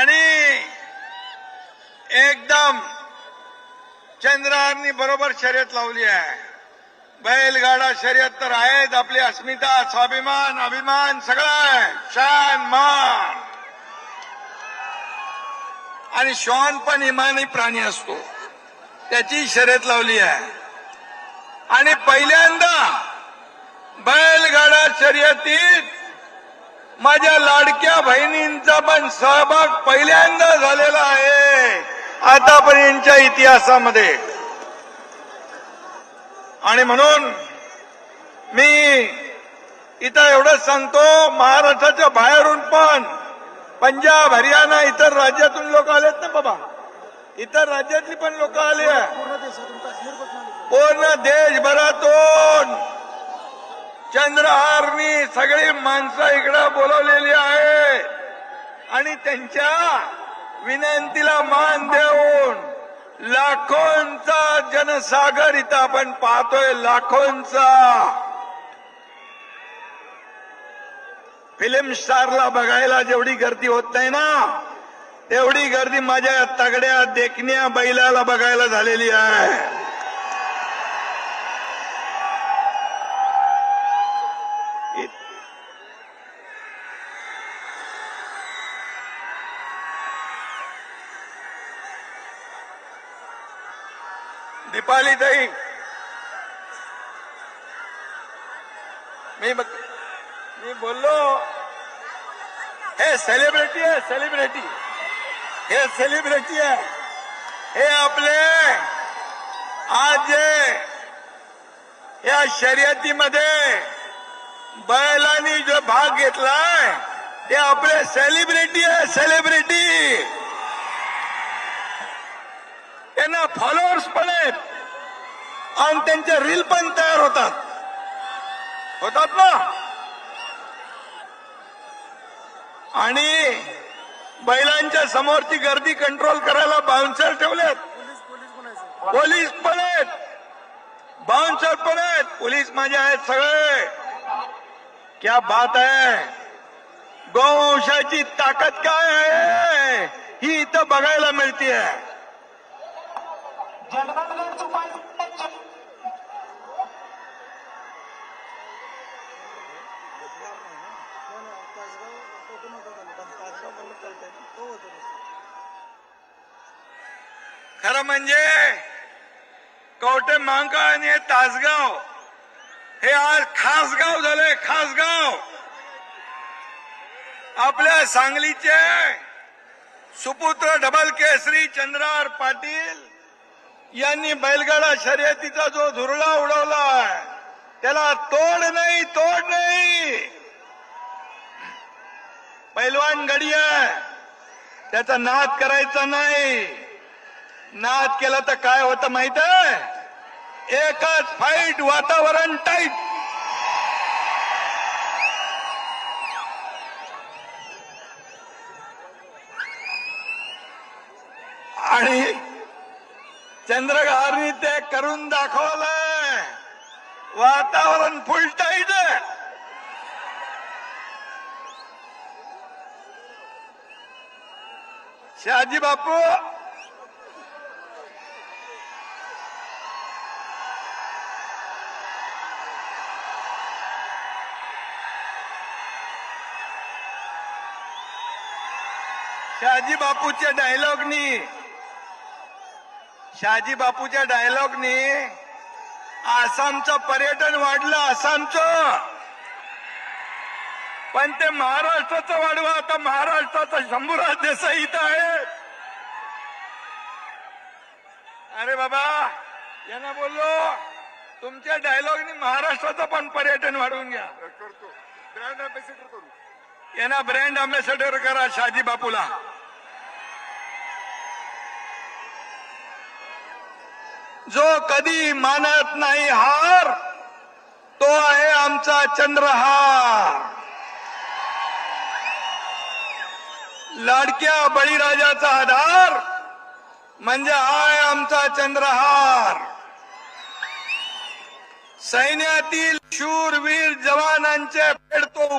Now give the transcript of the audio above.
आणि एकदम चंद्रारनी बरोबर शर्यत लावली आहे. बैलगाडा शर्यत तर आहेत आपली अस्मिता स्वाभिमान अभिमान सगळं आहे. शान मान. आणि श्वान पण इमानी प्राणी असतो. त्याची शर्यत लावली आहे. आणि पहिल्यांदा बैलगाडा शर्यतीत माझ्या लाडक्या बहिणींचा पण सहभाग पहिल्यांदा झालेला आहे. आतापर्यंतच्या इतिहासामध्ये. आणि म्हणून मी इथं एवढंच सांगतो महाराष्ट्राच्या बाहेरून पण पंजाब हरियाणा इतर राज्यातून लोक आलेत ना बाबा. इतर राज्यातली पण लोक आली पूर्ण देशभरातून चंद्रहारनी सगळी माणसं इकडं बोलवलेली आहे. आणि त्यांच्या विनंतीला मान देऊन लाखोंचा जनसागर इथं आपण पाहतोय लाखोंचा. फिल्म स्टारला बघायला जेवढी गर्दी होत नाही ना तेवढी गर्दी माझ्या तगड्या देखण्या बैलाला बघायला झालेली आहे. दीपाली ताई मी मी बोललो हे। सेलिब्रिटी आहे सेलिब्रिटी हे सेलिब्रिटी आहे हे आपले आज या शर्यतीमध्ये बैलांनी जो भाग आपले सेलिब्रिटी आहे सेलिब्रिटी त्यांना फॉलोअर्स पण आहेत. आणि त्यांचे रील पण तयार होतात. होतात ना? आणि बैलांच्या समोरची गर्दी कंट्रोल करायला बाउन्सर ठेवलेत. पोलीस पण आहेत. बाउन्सर पण आहेत. पोलीस माझे आहेत सगळे. क्या बात आहे. गोवंशाची ताकद काय आहे? ही इथं बघायला मिळतीये तासगाव फोटो नका घालू कारण तासगाव म्हणलं कळतंय ना तो होतो खरं म्हणजे कवटे मांका आणि हे तासगाव हे आज खास गाव झाले खास गाव आपल्या सांगलीचे सुपुत्र डबल केसरी चंद्रार पाटील यांनी बैलगाडा शर्यतीचा जो धुरळा उडवला त्याला तोड नाही तोड नाही. पैलवान गडी आहे त्याचा नाद करायचा नाही. नाद केला तर काय होतं माहीत आहे? एकच फाईट वातावरण टाईट आणि चंद्रगारनी ते करून दाखवलंय. वातावरण फुल टाईट शहाजी बापू. शहाजी बापूच्या डायलॉगनी शहाजी बापूच्या डायलॉगनी आसामचं पर्यटन वाढलं आसामचं. पण ते महाराष्ट्राचं वाढवा आता महाराष्ट्राचा शंभूराज देसाई इथं आहे. अरे बाबा यांना बोललो तुमच्या डायलॉगनी महाराष्ट्राचं पण पर्यटन वाढवून घ्या. करतो. ब्रँड अँबॅसिडर करू. यांना ब्रँड अम्बॅसेडर करा शहाजी बापूला. जो कधी मानत नाही हार तो आहे आमचा चंद्रहार. लाडक्या बळीराजाचा आधार म्हणजे हा आहे आमचा चंद्रहार. सैन्यातील शूरवीर जवानांचे फेडतो तो